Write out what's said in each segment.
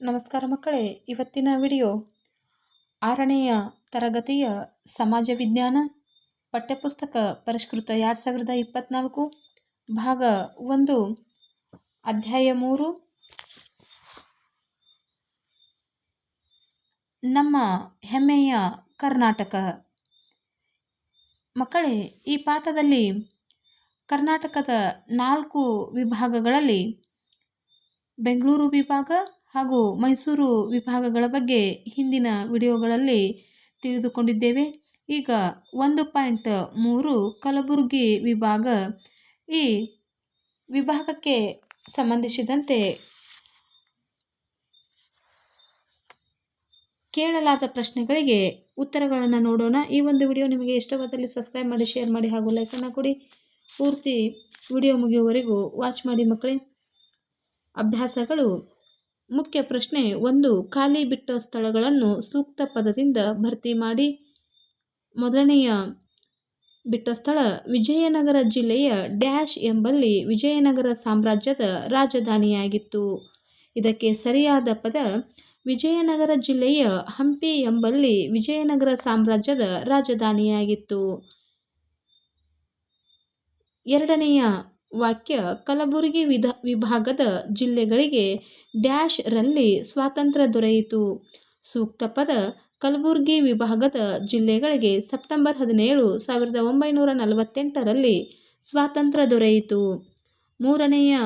ನಮಸ್ಕಾರ ಮಕ್ಕಳೇ. ಇವತ್ತಿನ ವಿಡಿಯೋ ಆರನೆಯ ತರಗತಿಯ ಸಮಾಜ ವಿಜ್ಞಾನ ಪಠ್ಯಪುಸ್ತಕ ಪರಿಷ್ಕೃತ ಎರಡು ಸಾವಿರದ ಇಪ್ಪತ್ತ್ನಾಲ್ಕು ಭಾಗ ಒಂದು, ಅಧ್ಯಾಯ ಮೂರು. ನಮ್ಮ ಹೆಮ್ಮೆಯ ಕರ್ನಾಟಕ. ಮಕ್ಕಳೇ, ಈ ಪಾಠದಲ್ಲಿ ಕರ್ನಾಟಕದ ನಾಲ್ಕು ವಿಭಾಗಗಳಲ್ಲಿ ಬೆಂಗಳೂರು ವಿಭಾಗ ಹಾಗೂ ಮೈಸೂರು ವಿಭಾಗಗಳ ಬಗ್ಗೆ ಹಿಂದಿನ ವಿಡಿಯೋಗಳಲ್ಲಿ ತಿಳಿದುಕೊಂಡಿದ್ದೇವೆ. ಈಗ ಒಂದು ಪಾಯಿಂಟ್ ಮೂರು, ಕಲಬುರಗಿ ವಿಭಾಗ. ಈ ವಿಭಾಗಕ್ಕೆ ಸಂಬಂಧಿಸಿದಂತೆ ಕೇಳಲಾದ ಪ್ರಶ್ನೆಗಳಿಗೆ ಉತ್ತರಗಳನ್ನು ನೋಡೋಣ. ಈ ಒಂದು ವಿಡಿಯೋ ನಿಮಗೆ ಇಷ್ಟವಾದಲ್ಲಿ ಸಬ್ಸ್ಕ್ರೈಬ್ ಮಾಡಿ, ಶೇರ್ ಮಾಡಿ ಹಾಗೂ ಲೈಕನ್ನು ಕೊಡಿ. ಪೂರ್ತಿ ವಿಡಿಯೋ ಮುಗಿಯುವವರೆಗೂ ವಾಚ್ ಮಾಡಿ ಮಕ್ಕಳೇ. ಅಭ್ಯಾಸಗಳು ಮುಖ್ಯ ಪ್ರಶ್ನೆ, ಒಂದು ಖಾಲಿ ಬಿಟ್ಟ ಸ್ಥಳಗಳನ್ನು ಸೂಕ್ತ ಪದದಿಂದ ಭರ್ತಿ ಮಾಡಿ. ಮೊದಲನೆಯ ಬಿಟ್ಟ ಸ್ಥಳ, ವಿಜಯನಗರ ಜಿಲ್ಲೆಯ ಡ್ಯಾಶ್ ಎಂಬಲ್ಲಿ ವಿಜಯನಗರ ಸಾಮ್ರಾಜ್ಯದ ರಾಜಧಾನಿಯಾಗಿತ್ತು. ಇದಕ್ಕೆ ಸರಿಯಾದ ಪದ, ವಿಜಯನಗರ ಜಿಲ್ಲೆಯ ಹಂಪಿ ಎಂಬಲ್ಲಿ ವಿಜಯನಗರ ಸಾಮ್ರಾಜ್ಯದ ರಾಜಧಾನಿಯಾಗಿತ್ತು. ಎರಡನೆಯ ವಾಕ್ಯ ಕಲಬುರಗಿ ವಿಧ ವಿಭಾಗದ ಜಿಲ್ಲೆಗಳಿಗೆ ಡ್ಯಾಶ್ ರಲ್ಲಿ ಸ್ವಾತಂತ್ರ್ಯ ದೊರೆಯಿತು. ಸೂಕ್ತ ಪದ ಕಲಬುರಗಿ ವಿಭಾಗದ ಜಿಲ್ಲೆಗಳಿಗೆ ಸೆಪ್ಟೆಂಬರ್ ಹದಿನೇಳು, ಸಾವಿರದ ಒಂಬೈನೂರ ನಲವತ್ತೆಂಟರಲ್ಲಿ ಸ್ವಾತಂತ್ರ್ಯ ದೊರೆಯಿತು. ಮೂರನೆಯ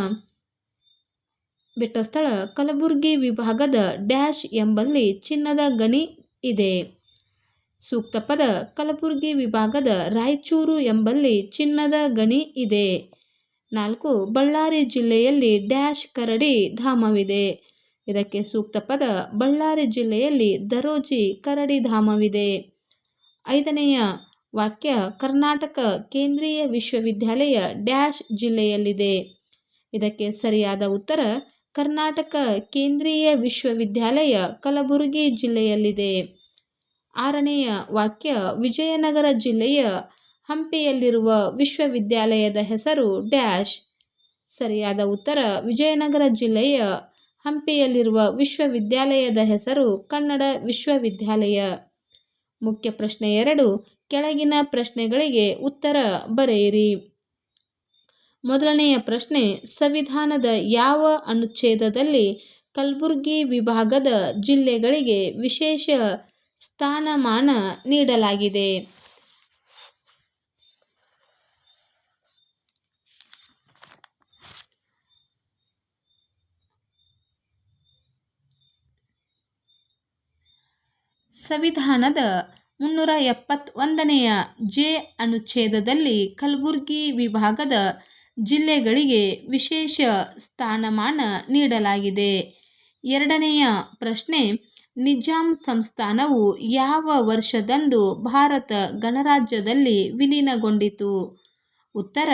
ಬಿಟ್ಟ ಸ್ಥಳ ಕಲಬುರಗಿ ವಿಭಾಗದ ಡ್ಯಾಶ್ ಎಂಬಲ್ಲಿ ಚಿನ್ನದ ಗಣಿ ಇದೆ. ಸೂಕ್ತ ಪದ ಕಲಬುರಗಿ ವಿಭಾಗದ ರಾಯಚೂರು ಎಂಬಲ್ಲಿ ಚಿನ್ನದ ಗಣಿ ಇದೆ. ನಾಲ್ಕು, ಬಳ್ಳಾರಿ ಜಿಲ್ಲೆಯಲ್ಲಿ ಡ್ಯಾಶ್ ಕರಡಿ ಧಾಮವಿದೆ. ಇದಕ್ಕೆ ಸೂಕ್ತ ಪದ, ಬಳ್ಳಾರಿ ಜಿಲ್ಲೆಯಲ್ಲಿ ದರೋಜಿ ಕರಡಿ ಧಾಮವಿದೆ. ಐದನೆಯ ವಾಕ್ಯ, ಕರ್ನಾಟಕ ಕೇಂದ್ರೀಯ ವಿಶ್ವವಿದ್ಯಾಲಯ ಡ್ಯಾಶ್ ಜಿಲ್ಲೆಯಲ್ಲಿದೆ. ಇದಕ್ಕೆ ಸರಿಯಾದ ಉತ್ತರ, ಕರ್ನಾಟಕ ಕೇಂದ್ರೀಯ ವಿಶ್ವವಿದ್ಯಾಲಯ ಕಲಬುರಗಿ ಜಿಲ್ಲೆಯಲ್ಲಿದೆ. ಆರನೆಯ ವಾಕ್ಯ, ವಿಜಯನಗರ ಜಿಲ್ಲೆಯ ಹಂಪಿಯಲ್ಲಿರುವ ವಿಶ್ವವಿದ್ಯಾಲಯದ ಹೆಸರು ಡ್ಯಾಶ್. ಸರಿಯಾದ ಉತ್ತರ, ವಿಜಯನಗರ ಜಿಲ್ಲೆಯ ಹಂಪಿಯಲ್ಲಿರುವ ವಿಶ್ವವಿದ್ಯಾಲಯದ ಹೆಸರು ಕನ್ನಡ ವಿಶ್ವವಿದ್ಯಾಲಯ. ಮುಖ್ಯ ಪ್ರಶ್ನೆ ಎರಡು, ಕೆಳಗಿನ ಪ್ರಶ್ನೆಗಳಿಗೆ ಉತ್ತರ ಬರೆಯಿರಿ. ಮೊದಲನೆಯ ಪ್ರಶ್ನೆ, ಸಂವಿಧಾನದ ಯಾವ ಅನುಚ್ಛೇದದಲ್ಲಿ ಕಲಬುರಗಿ ವಿಭಾಗದ ಜಿಲ್ಲೆಗಳಿಗೆ ವಿಶೇಷ ಸ್ಥಾನಮಾನ ನೀಡಲಾಗಿದೆ? ಸಂವಿಧಾನದ ಮುನ್ನೂರ ಎಪ್ಪತ್ತೊಂದನೆಯ ಜೆ ಅನುಚ್ಛೇದದಲ್ಲಿ ಕಲಬುರಗಿ ವಿಭಾಗದ ಜಿಲ್ಲೆಗಳಿಗೆ ವಿಶೇಷ ಸ್ಥಾನಮಾನ ನೀಡಲಾಗಿದೆ. ಎರಡನೆಯ ಪ್ರಶ್ನೆ, ನಿಜಾಂ ಸಂಸ್ಥಾನವು ಯಾವ ವರ್ಷದಂದು ಭಾರತ ಗಣರಾಜ್ಯದಲ್ಲಿ ವಿಲೀನಗೊಂಡಿತು? ಉತ್ತರ,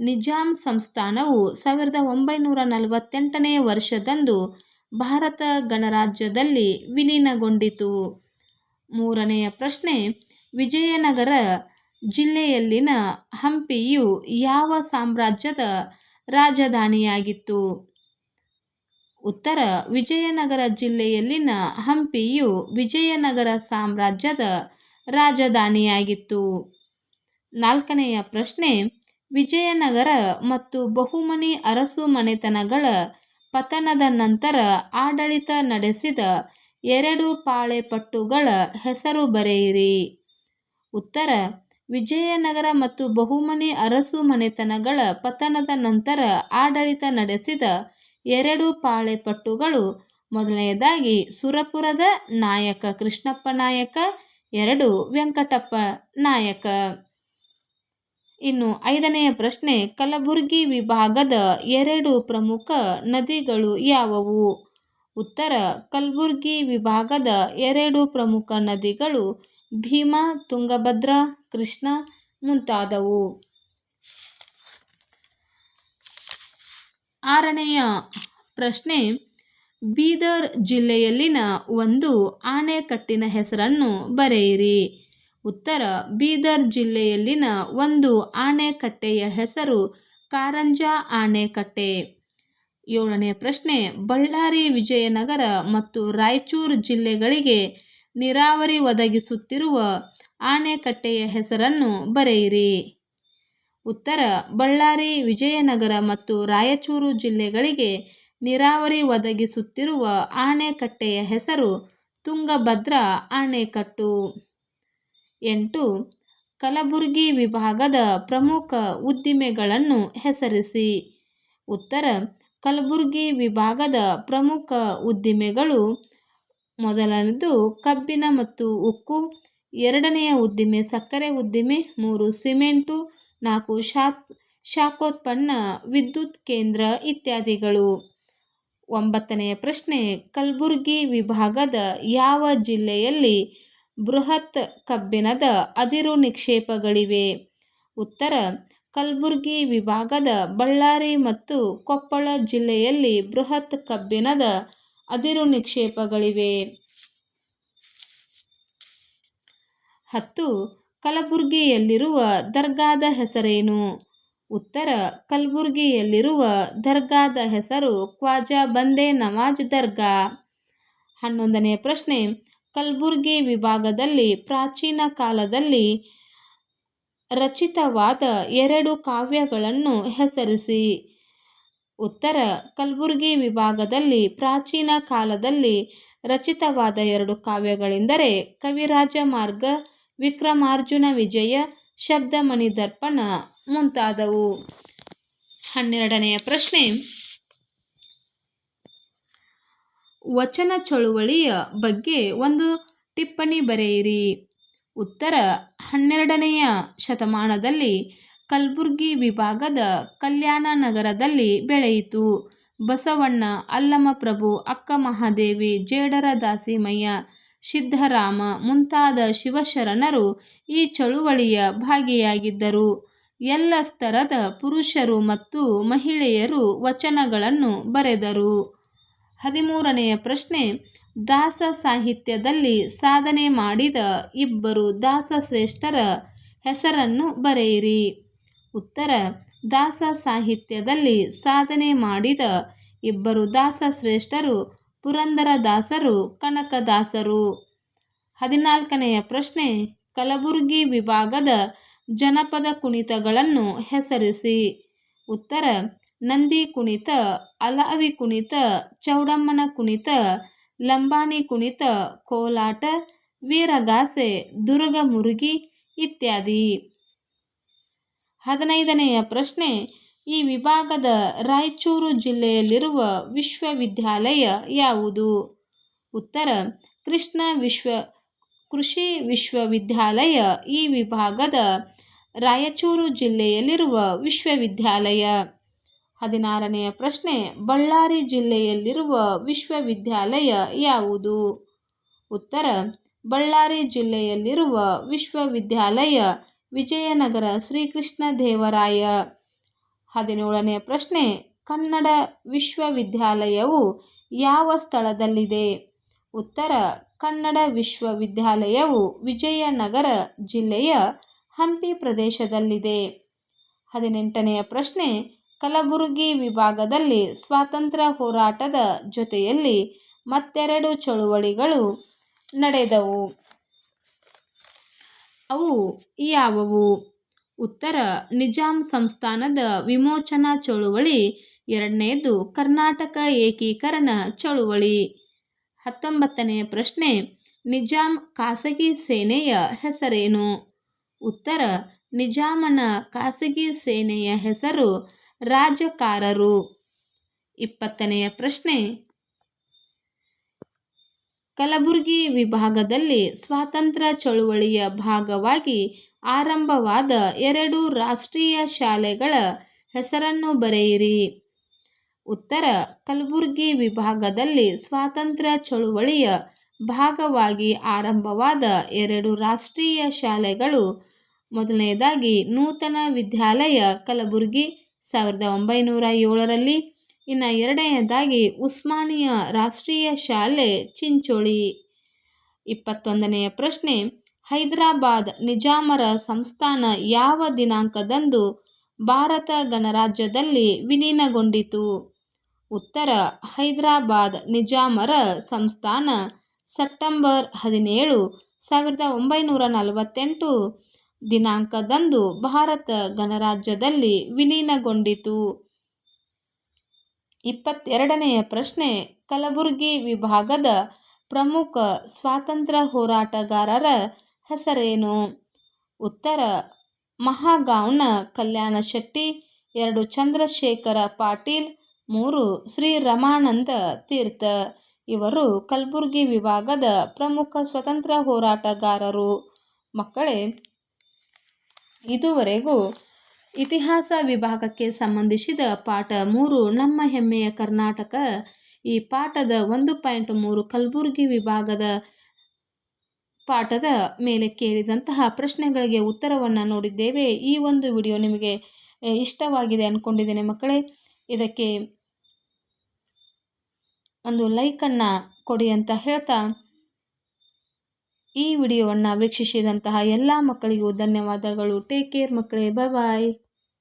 ನಿಜಾಂ ಸಂಸ್ಥಾನವು ಸಾವಿರದ ಒಂಬೈನೂರ ನಲವತ್ತೆಂಟನೇ ವರ್ಷದಂದು ಭಾರತ ಗಣರಾಜ್ಯದಲ್ಲಿ ವಿಲೀನಗೊಂಡಿತು. ಮೂರನೆಯ ಪ್ರಶ್ನೆ, ವಿಜಯನಗರ ಜಿಲ್ಲೆಯಲ್ಲಿನ ಹಂಪಿಯು ಯಾವ ಸಾಮ್ರಾಜ್ಯದ ರಾಜಧಾನಿಯಾಗಿತ್ತು? ಉತ್ತರ, ವಿಜಯನಗರ ಜಿಲ್ಲೆಯಲ್ಲಿನ ಹಂಪಿಯು ವಿಜಯನಗರ ಸಾಮ್ರಾಜ್ಯದ ರಾಜಧಾನಿಯಾಗಿತ್ತು. ನಾಲ್ಕನೆಯ ಪ್ರಶ್ನೆ, ವಿಜಯನಗರ ಮತ್ತು ಬಹುಮನಿ ಅರಸು ಮನೆತನಗಳ ಪತನದ ನಂತರ ಆಡಳಿತ ನಡೆಸಿದ ಎರಡು ಪಾಳೆಪಟ್ಟುಗಳ ಹೆಸರು ಬರೆಯಿರಿ. ಉತ್ತರ, ವಿಜಯನಗರ ಮತ್ತು ಬಹುಮನೆ ಅರಸು ಮನೆತನಗಳ ಪತನದ ನಂತರ ಆಡಳಿತ ನಡೆಸಿದ ಎರಡು ಪಾಳೆಪಟ್ಟುಗಳು, ಮೊದಲನೆಯದಾಗಿ ಸುರಪುರದ ನಾಯಕ ಕೃಷ್ಣಪ್ಪ ನಾಯಕ, ಎರಡು ವೆಂಕಟಪ್ಪ ನಾಯಕ. ಇನ್ನು ಐದನೆಯ ಪ್ರಶ್ನೆ, ಕಲಬುರಗಿ ವಿಭಾಗದ ಎರಡು ಪ್ರಮುಖ ನದಿಗಳು ಯಾವುವು? ಉತ್ತರ, ಕಲ್ಬುರ್ಗಿ ವಿಭಾಗದ ಎರಡು ಪ್ರಮುಖ ನದಿಗಳು ಭೀಮಾ, ತುಂಗಭದ್ರಾ, ಕೃಷ್ಣ ಮುಂತಾದವು. ಆರನೆಯ ಪ್ರಶ್ನೆ, ಬೀದರ್ ಜಿಲ್ಲೆಯಲ್ಲಿನ ಒಂದು ಆಣೆಕಟ್ಟಿನ ಹೆಸರನ್ನು ಬರೆಯಿರಿ. ಉತ್ತರ, ಬೀದರ್ ಜಿಲ್ಲೆಯಲ್ಲಿನ ಒಂದು ಆಣೆಕಟ್ಟೆಯ ಹೆಸರು ಕಾರಂಜ ಆಣೆಕಟ್ಟೆ ಏಳನೇ ಪ್ರಶ್ನೆ, ಬಳ್ಳಾರಿ, ವಿಜಯನಗರ ಮತ್ತು ರಾಯಚೂರು ಜಿಲ್ಲೆಗಳಿಗೆ ನೀರಾವರಿ ಒದಗಿಸುತ್ತಿರುವ ಆಣೆಕಟ್ಟೆಯ ಹೆಸರನ್ನು ಬರೆಯಿರಿ. ಉತ್ತರ, ಬಳ್ಳಾರಿ, ವಿಜಯನಗರ ಮತ್ತು ರಾಯಚೂರು ಜಿಲ್ಲೆಗಳಿಗೆ ನೀರಾವರಿ ಒದಗಿಸುತ್ತಿರುವ ಆಣೆಕಟ್ಟೆಯ ಹೆಸರು ತುಂಗಭದ್ರಾ ಆಣೆಕಟ್ಟು. ಎಂಟು, ಕಲಬುರಗಿ ವಿಭಾಗದ ಪ್ರಮುಖ ಉದ್ದಿಮೆಗಳನ್ನು ಹೆಸರಿಸಿ. ಉತ್ತರ ಕಲಬುರಗಿ ವಿಭಾಗದ ಪ್ರಮುಖ ಉದ್ದಿಮೆಗಳು ಮೊದಲನೆಯದು ಕಬ್ಬಿನ ಮತ್ತು ಉಕ್ಕು, ಎರಡನೆಯ ಉದ್ದಿಮೆ ಸಕ್ಕರೆ ಉದ್ದಿಮೆ, ಮೂರು ಸಿಮೆಂಟು, ನಾಲ್ಕು ಶಾಕ್, ಶಾಖೋತ್ಪನ್ನ, ವಿದ್ಯುತ್ ಕೇಂದ್ರ ಇತ್ಯಾದಿಗಳು. ಒಂಬತ್ತನೆಯ ಪ್ರಶ್ನೆ, ಕಲಬುರಗಿ ವಿಭಾಗದ ಯಾವ ಜಿಲ್ಲೆಯಲ್ಲಿ ಬೃಹತ್ ಕಬ್ಬಿಣದ ಅದಿರು ನಿಕ್ಷೇಪಗಳಿವೆ? ಉತ್ತರ ಕಲಬುರಗಿ ವಿಭಾಗದ ಬಳ್ಳಾರಿ ಮತ್ತು ಕೊಪ್ಪಳ ಜಿಲ್ಲೆಯಲ್ಲಿ ಬೃಹತ್ ಕಬ್ಬಿಣದ ಅದಿರು ನಿಕ್ಷೇಪಗಳಿವೆ. ಹತ್ತು, ಕಲಬುರಗಿಯಲ್ಲಿರುವ ದರ್ಗಾದ ಹೆಸರೇನು? ಉತ್ತರ, ಕಲಬುರಗಿಯಲ್ಲಿರುವ ದರ್ಗಾದ ಹೆಸರು ಖ್ವಾಜಾ ಬಂದೆ ನವಾಜ್ ದರ್ಗಾ. ಹನ್ನೊಂದನೇ ಪ್ರಶ್ನೆ, ಕಲಬುರಗಿ ವಿಭಾಗದಲ್ಲಿ ಪ್ರಾಚೀನ ಕಾಲದಲ್ಲಿ ರಚಿತವಾದ ಎರಡು ಕಾವ್ಯಗಳನ್ನು ಹೆಸರಿಸಿ. ಉತ್ತರ, ಕಲಬುರಗಿ ವಿಭಾಗದಲ್ಲಿ ಪ್ರಾಚೀನ ಕಾಲದಲ್ಲಿ ರಚಿತವಾದ ಎರಡು ಕಾವ್ಯಗಳೆಂದರೆ ಕವಿರಾಜ ಮಾರ್ಗ, ವಿಕ್ರಮಾರ್ಜುನ ವಿಜಯ ಶಬ್ದಮಣಿ ದರ್ಪಣ ಮುಂತಾದವು. ಹನ್ನೆರಡನೆಯ ಪ್ರಶ್ನೆ. ವಚನ ಚಳುವಳಿಯ ಬಗ್ಗೆ ಒಂದು ಟಿಪ್ಪಣಿ ಬರೆಯಿರಿ. ಉತ್ತರ ಹನ್ನೆರಡನೆಯ ಶತಮಾನದಲ್ಲಿ ಕಲಬುರ್ಗಿ ವಿಭಾಗದ ಕಲ್ಯಾಣ ನಗರದಲ್ಲಿ ಬೆಳೆಯಿತು. ಬಸವಣ್ಣ ಅಲ್ಲಮಪ್ರಭು, ಅಕ್ಕ ಮಹಾದೇವಿ, ಜೇಡರ ದಾಸಿಮಯ್ಯ, ಸಿದ್ಧರಾಮ ಮುಂತಾದ ಶಿವಶರಣರು ಈ ಚಳುವಳಿಯ ಭಾಗಿಯಾಗಿದ್ದರು. ಎಲ್ಲ ಸ್ತರದ ಪುರುಷರು ಮತ್ತು ಮಹಿಳೆಯರು ವಚನಗಳನ್ನು ಬರೆದರು. ಹದಿಮೂರನೆಯ ಪ್ರಶ್ನೆ ದಾಸ ಸಾಹಿತ್ಯದಲ್ಲಿ ಸಾಧನೆ ಮಾಡಿದ ಇಬ್ಬರು ದಾಸಶ್ರೇಷ್ಠರ ಹೆಸರನ್ನು ಬರೆಯಿರಿ. ಉತ್ತರ ದಾಸ ಸಾಹಿತ್ಯದಲ್ಲಿ ಸಾಧನೆ ಮಾಡಿದ ಇಬ್ಬರು ದಾಸಶ್ರೇಷ್ಠರು ಪುರಂದರದಾಸರು, ಕನಕದಾಸರು. ಹದಿನಾಲ್ಕನೆಯ ಪ್ರಶ್ನೆ, ಕಲಬುರಗಿ ವಿಭಾಗದ ಜನಪದ ಕುಣಿತಗಳನ್ನು ಹೆಸರಿಸಿ. ಉತ್ತರ, ನಂದಿ ಕುಣಿತ, ಅಲಾವಿ ಕುಣಿತ, ಚೌಡಮ್ಮನ ಕುಣಿತ ಲಂಬಾಣಿ ಕುಣಿತ, ಕೋಲಾಟ, ವೀರಗಾಸೆ ದುರ್ಗಮುರುಗಿ ಇತ್ಯಾದಿ. ಹದಿನೈದನೆಯ ಪ್ರಶ್ನೆ, ಈ ವಿಭಾಗದ ರಾಯಚೂರು ಜಿಲ್ಲೆಯಲ್ಲಿರುವ ವಿಶ್ವವಿದ್ಯಾಲಯ ಯಾವುದು? ಉತ್ತರ, ಕೃಷ್ಣ ವಿಶ್ವ, ಕೃಷಿ ವಿಶ್ವವಿದ್ಯಾಲಯ, ಈ ವಿಭಾಗದ ರಾಯಚೂರು ಜಿಲ್ಲೆಯಲ್ಲಿರುವ ವಿಶ್ವವಿದ್ಯಾಲಯ. ಹದಿನಾರನೆಯ ಪ್ರಶ್ನೆ, ಬಳ್ಳಾರಿ ಜಿಲ್ಲೆಯಲ್ಲಿರುವ ವಿಶ್ವವಿದ್ಯಾಲಯ ಯಾವುದು? ಉತ್ತರ, ಬಳ್ಳಾರಿ ಜಿಲ್ಲೆಯಲ್ಲಿರುವ ವಿಶ್ವವಿದ್ಯಾಲಯ ವಿಜಯನಗರ ಶ್ರೀಕೃಷ್ಣ ದೇವರಾಯ. ಹದಿನೇಳನೆಯ ಪ್ರಶ್ನೆ, ಕನ್ನಡ ವಿಶ್ವವಿದ್ಯಾಲಯವು ಯಾವ ಸ್ಥಳದಲ್ಲಿದೆ? ಉತ್ತರ, ಕನ್ನಡ ವಿಶ್ವವಿದ್ಯಾಲಯವು ವಿಜಯನಗರ ಜಿಲ್ಲೆಯ ಹಂಪಿ ಪ್ರದೇಶದಲ್ಲಿದೆ. ಹದಿನೆಂಟನೆಯ ಪ್ರಶ್ನೆ ಕಲಬುರಗಿ ವಿಭಾಗದಲ್ಲಿ ಸ್ವಾತಂತ್ರ್ಯ ಹೋರಾಟದ ಜೊತೆಯಲ್ಲಿ ಮತ್ತೆರಡು ಚಳುವಳಿಗಳು ನಡೆದವು. ಅವು ಯಾವುವು? ಉತ್ತರ, ನಿಜಾಂ ಸಂಸ್ಥಾನದ ವಿಮೋಚನಾ ಚಳುವಳಿ ಎರಡನೆಯದು ಕರ್ನಾಟಕ ಏಕೀಕರಣ ಚಳುವಳಿ. ಹತ್ತೊಂಬತ್ತನೆಯ ಪ್ರಶ್ನೆ, ನಿಜಾಂ ಖಾಸಗಿ ಸೇನೆಯ ಹೆಸರೇನು? ಉತ್ತರ, ನಿಜಾಮನ ಖಾಸಗಿ ಸೇನೆಯ ಹೆಸರು ರಾಜಕಾರರು. ಇಪ್ಪತ್ತನೆಯ ಪ್ರಶ್ನೆ. ಕಲಬುರಗಿ ವಿಭಾಗದಲ್ಲಿ ಸ್ವಾತಂತ್ರ್ಯ ಚಳುವಳಿಯ ಭಾಗವಾಗಿ ಆರಂಭವಾದ ಎರಡು ರಾಷ್ಟ್ರೀಯ ಶಾಲೆಗಳ ಹೆಸರನ್ನು ಬರೆಯಿರಿ. ಉತ್ತರ, ಕಲಬುರಗಿ ವಿಭಾಗದಲ್ಲಿ ಸ್ವಾತಂತ್ರ್ಯ ಚಳುವಳಿಯ ಭಾಗವಾಗಿ ಆರಂಭವಾದ ಎರಡು ರಾಷ್ಟ್ರೀಯ ಶಾಲೆಗಳು. ಮೊದಲನೆಯದಾಗಿ ನೂತನ ವಿದ್ಯಾಲಯ ಕಲಬುರಗಿ ಸಾವಿರದ ಒಂಬೈನೂರ ಏಳರಲ್ಲಿ ಇನ್ನು ಎರಡನೆಯದಾಗಿ ಉಸ್ಮಾನಿಯ ರಾಷ್ಟ್ರೀಯ ಶಾಲೆ ಚಿಂಚೋಳಿ. ಇಪ್ಪತ್ತೊಂದನೆಯ ಪ್ರಶ್ನೆ, ಹೈದರಾಬಾದ್ ನಿಜಾಮರ ಸಂಸ್ಥಾನ ಯಾವ ದಿನಾಂಕದಂದು ಭಾರತ ಗಣರಾಜ್ಯದಲ್ಲಿ ವಿಲೀನಗೊಂಡಿತು? ಉತ್ತರ, ಹೈದರಾಬಾದ್ ನಿಜಾಮರ ಸಂಸ್ಥಾನ ಸೆಪ್ಟೆಂಬರ್ ಹದಿನೇಳು, ಸಾವಿರದ ಒಂಬೈನೂರ ನಲವತ್ತೆಂಟು ದಿನಾಂಕದಂದು ಭಾರತ ಗಣರಾಜ್ಯದಲ್ಲಿ ವಿಲೀನಗೊಂಡಿತು. ಇಪ್ಪತ್ತೆರಡನೆಯ ಪ್ರಶ್ನೆ, ಕಲಬುರಗಿ ವಿಭಾಗದ ಪ್ರಮುಖ ಸ್ವಾತಂತ್ರ್ಯ ಹೋರಾಟಗಾರರ ಹೆಸರೇನು? ಉತ್ತರ, ಮಹಾಗಾವ್ನ ಕಲ್ಯಾಣ ಶೆಟ್ಟಿ, ಎರಡು ಚಂದ್ರಶೇಖರ ಪಾಟೀಲ್, ಮೂರು ಶ್ರೀ ರಮಾನಂದ ತೀರ್ಥ. ಇವರು ಕಲಬುರಗಿ ವಿಭಾಗದ ಪ್ರಮುಖ ಸ್ವತಂತ್ರ ಹೋರಾಟಗಾರರು. ಮಕ್ಕಳೇ ಇದುವರೆಗೂ ಇತಿಹಾಸ ವಿಭಾಗಕ್ಕೆ ಸಂಬಂಧಿಸಿದ ಪಾಠ ಮೂರು ನಮ್ಮ ಹೆಮ್ಮೆಯ ಕರ್ನಾಟಕ. ಈ ಪಾಠದ ಒಂದು ಪಾಯಿಂಟ್ ಮೂರು ಕಲಬುರಗಿ ವಿಭಾಗದ ಪಾಠದ ಮೇಲೆ ಕೇಳಿದಂತಹ ಪ್ರಶ್ನೆಗಳಿಗೆ ಉತ್ತರವನ್ನು ನೋಡಿದ್ದೇವೆ. ಈ ಒಂದು ವಿಡಿಯೋ ನಿಮಗೆ ಇಷ್ಟವಾಗಿದೆ ಅಂದ್ಕೊಂಡಿದ್ದೇನೆ ಮಕ್ಕಳೇ. ಇದಕ್ಕೆ ಒಂದು ಲೈಕನ್ನು ಕೊಡಿ ಅಂತ ಹೇಳ್ತಾ ಈ ವಿಡಿಯೋವನ್ನು ವೀಕ್ಷಿಸಿದಂತಹ ಎಲ್ಲ ಮಕ್ಕಳಿಗೂ ಧನ್ಯವಾದಗಳು. ಟೇಕ್ ಕೇರ್ ಮಕ್ಕಳೇ. ಬಾಯ್ ಬಾಯ್